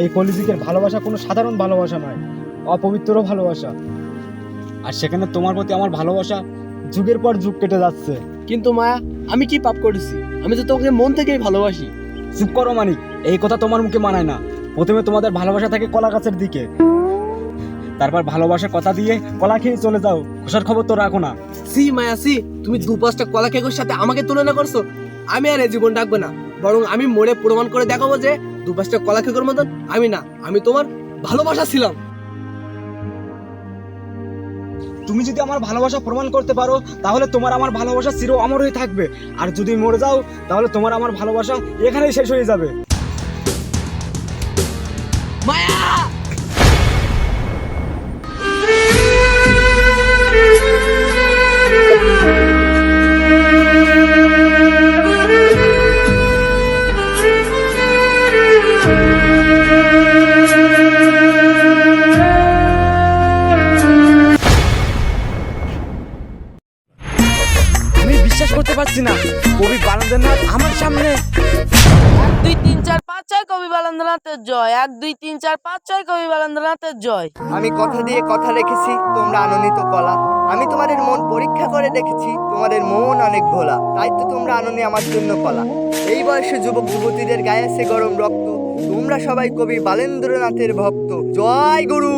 এই কলিযুগের ভালোবাসা কোনো সাধারণ ভালোবাসা নয় অপবিত্র ভালোবাসা। আর সেখানে তোমার প্রতি আমার ভালোবাসা যুগের পর যুগ কেটে যাচ্ছে। কিন্তু মায়া আমি কি পাপ করেছি? আমি তো তোকে মন থেকেই ভালোবাসি। চুপ করো মানিক এই কথা তোমার মুখে মানায় না। প্রথমে তোমাদের ভালোবাসা থাকে কলা গাছের দিকে। তারপর ভালোবাসার কথা দিয়ে কলা খেয়ে চলে যাও। খোসার খবর তো রাখো না। সি মায়া সি তুমি দু পাঁচটা কলা কেকের সাথে আমাকে তুলনা করছ? আমি আর এই জীবন ডাকবো না। বরং আমি মনে প্রমাণ করে দেখাবো যে দু পাঁচটা কলা খেকর মতন আমি না আমি তোমার ভালোবাসা ছিলাম। তুমি যদি আমার ভালোবাসা প্রমাণ করতে পারো তাহলে তোমার আমার ভালোবাসা চির অমর হয়ে থাকবে। আর যদি মরে যাও তাহলে তোমার আমার ভালোবাসা এখানেই শেষ হয়ে যাবে। মায়া! বিশ্বাস করতে পারছি না। কবি বালন্দ্রনাথ আমার সামনে। দুই তিন চার পাঁচ ছয় কবি বালেন্দ্রনাথের জয়। এক দুই তিন চার পাঁচ ছয় কবি বালেন্দ্রনাথের জয়। আমি কথা দিয়ে কথা রেখেছি তোমরা আনন্দিত কলা। আমি তোমাদের মন পরীক্ষা করে দেখেছি তোমাদের মন অনেক ভোলা। তাই তো তোমরা আনন্দে আমার জন্য কলা। এই বয়সে যুবক যুবতীদের গায়ে আছে গরম রক্ত। তোমরা সবাই কবি বালেন্দ্রনাথের ভক্ত। জয় গুরু!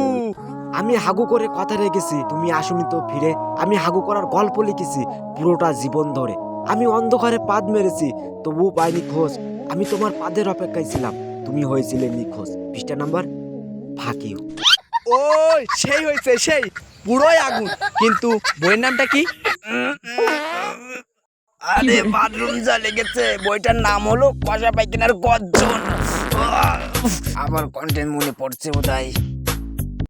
আমি হাগু করে কথা রেখেছি, তুমি আসুনি তো ফিরে। আমি হাগু করার গল্প লিখেছি, পুরোটা জীবন ধরে। আমি অন্ধকারে পাদ মেরেছি, তবুও পাইনি খোঁজ আমি তোমার পাদের অপেক্ষায় ছিলাম, তুমি হয়েছিলে নিখোঁজ। পৃষ্ঠা নাম্বার ফাঁকিও। ও সেই হয়েছে, সেই। পুরোই আগুন। কিন্তু বইয়ের নামটা কি? আরে, বাথরুম যা লেগেছে। বইটার নাম হলো কষা পাইকিনার গর্জন। আমার কন্টেন্ট মনে পড়ছে বোধহয়।